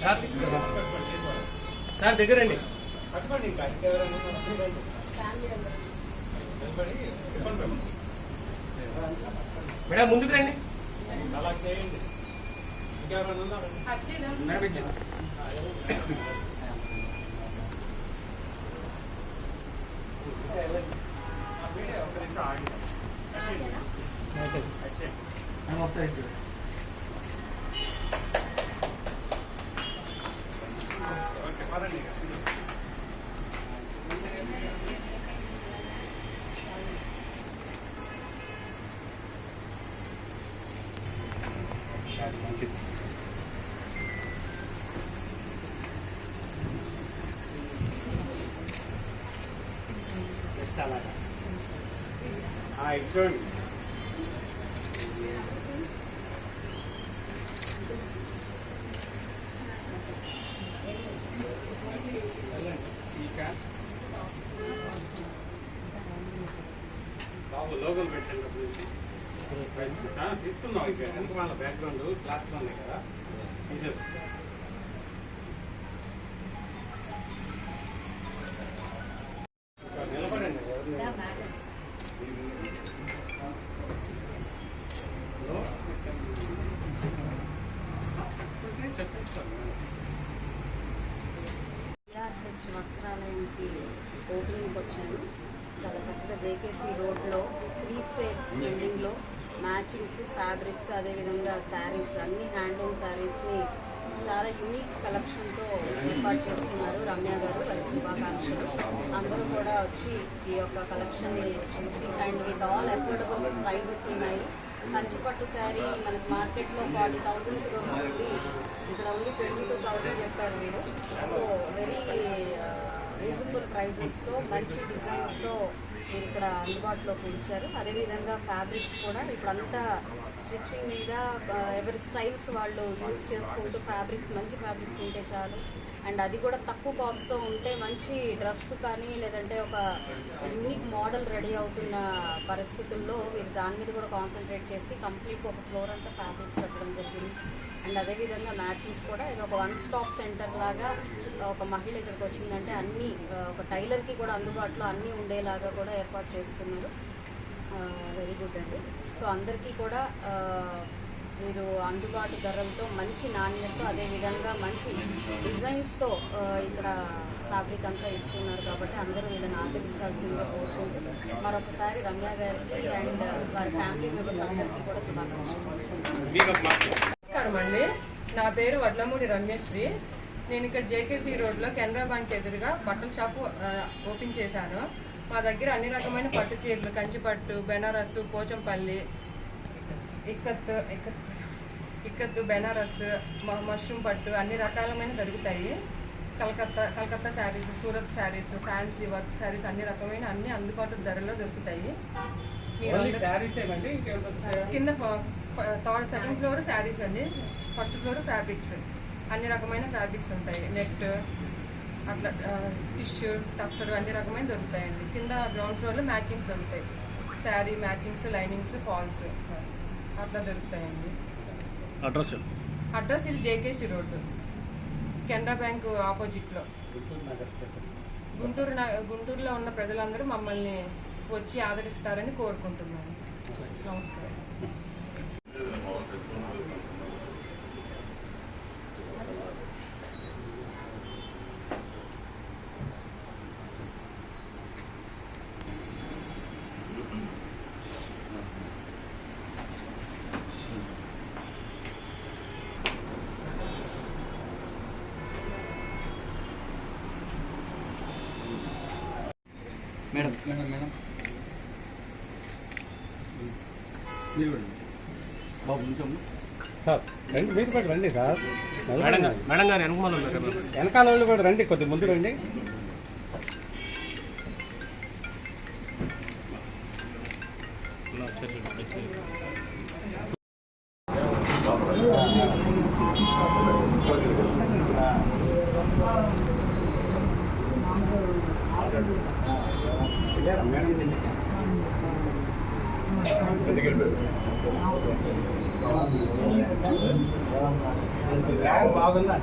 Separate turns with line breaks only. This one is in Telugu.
Sir sir దగ్గరండి. మేడం ముందుకు రండి. ఒకసారి
చూడండి బాబు లోగోలు పెట్టండి ప్లీజ్. ఆ, తీసుకుందాం ఇక. వెనక వాళ్ళ బ్యాక్గ్రౌండ్ క్లాత్స్ ఉన్నాయి కదా. తీసేసుకో నిలబడండి ఎవరిని-
వస్త్రాలయానికి ఓపెనింగ్కి వచ్చాను. చాలా చక్కగా జేకేసీ రోడ్లో త్రీ స్టేర్స్ బిల్డింగ్లో మ్యాచింగ్స్ ఫ్యాబ్రిక్స్ అదేవిధంగా శారీస్ అన్ని హ్యాండ్లూమ్ శారీస్ని చాలా యూనిక్ కలెక్షన్తో ఏర్పాటు చేసుకున్నారు రమ్య గారు. వారి శుభాకాంక్షలు. అందరూ కూడా వచ్చి ఈ యొక్క కలెక్షన్ని చూసి and with all affordable prices ఉన్నాయి. కంచిపట్టు శారీ మనకి మార్కెట్లో ఫార్టీ థౌజండ్ ఉంది. ఇక్కడ ఓన్లీ ట్వంటీ టూ థౌజండ్ చెప్పారు మీరు. సో వెరీ రీజనబుల్ ప్రైజెస్తో మంచి డిజైన్స్తో మీరు ఇక్కడ అందుబాటులోకి ఉంచారు. అదేవిధంగా ఫ్యాబ్రిక్స్ కూడా ఇప్పుడంతా స్టిచ్చింగ్ మీద ఎవరి స్టైల్స్ వాళ్ళు యూజ్ చేసుకుంటూ ఫ్యాబ్రిక్స్ మంచి ఫ్యాబ్రిక్స్ ఉంటే చాలు. అండ్ అది కూడా తక్కువ కాస్ట్తో ఉంటే మంచి డ్రెస్ కానీ లేదంటే ఒక యూనిక్ మోడల్ రెడీ అవుతున్న పరిస్థితుల్లో వీరు దాని మీద కూడా కాన్సన్ట్రేట్ చేసి కంప్లీట్ ఒక ఫ్లోర్ అంతా ఫ్యాబ్రిక్స్ పెట్టడం జరిగింది. అండ్ అదేవిధంగా మ్యాచింగ్స్ కూడా ఇది ఒక వన్ స్టాప్ సెంటర్ లాగా ఒక మహిళ ఇక్కడికి వచ్చిందంటే అన్ని ఒక టైలర్కి కూడా అందుబాటులో అన్నీ ఉండేలాగా కూడా ఏర్పాటు చేసుకున్నారు. వెరీ గుడ్ అండి. సో అందరికీ కూడా మీరు అందుబాటు ధరలతో మంచి నాణ్యతతో అదేవిధంగా మంచి డిజైన్స్తో ఇక్కడ ఫ్యాబ్రిక్ అంతా ఇస్తున్నారు కాబట్టి అందరూ వీళ్ళని ఆదరించాల్సిందిగా కోరుకుంటూ మరొకసారి రమ్య గారికి అండ్ వారి ఫ్యామిలీ మెంబర్స్ అందరికీ కూడా శుభాకాంక్షలు.
నమస్కారం అండి నా పేరు వడ్లమూడి రమ్యశ్రీ. నేను ఇక్కడ జేకేసీ రోడ్లో కెనరా బ్యాంక్ ఎదురుగా బట్టల షాపు ఓపెన్ చేశాను. మా దగ్గర అన్ని రకమైన పట్టు చీరలు కంచిపట్టు బెనారస్ పోచంపల్లి ఇక్కత్తు ఇక్కత్ ఇక్కత్తు బెనారస్ మష్రూమ్ పట్టు అన్ని రకాలమైన దొరుకుతాయి. Calcutta Calcutta saris Surat saris fancy work saris అన్ని రకమైన అన్ని అందుబాటు ధరలో దొరుకుతాయి. కింద థర్డ్ సెకండ్ ఫ్లోర్ శారీస్ అండి. First floor fabrics. అన్ని రకమైన ఫ్యాబ్రిక్స్ ఉంటాయి. నెట్ అట్లా టిష్యూ టస్సర్ అన్ని రకమైన దొరుకుతాయండి. కింద గ్రౌండ్ ఫ్లోర్లో మ్యాచింగ్స్ దొరుకుతాయి. శారీ మ్యాచింగ్స్ లైనింగ్స్ ఫాల్స్ అట్లా దొరుకుతాయండి.
అడ్రస్
అడ్రస్ ఇది జేకేసీ రోడ్డు. కెనరా బ్యాంక్ ఆపోజిట్లో.
గుంటూరు
గుంటూరులో ఉన్న ప్రజలందరూ మమ్మల్ని వచ్చి ఆదరిస్తారని కోరుకుంటున్నాను. నమస్కారం.
Madam madam madam. మీరు కూడా బాబు కొంచెం
సార్ రండి మీరు కూడా రండి సార్.
మేడం గారు మేడం గారు వెనకమాల ఉన్నారు
వెనకాల వాళ్ళు కూడా రండి కొద్ది ముందు రండి. బాగుందా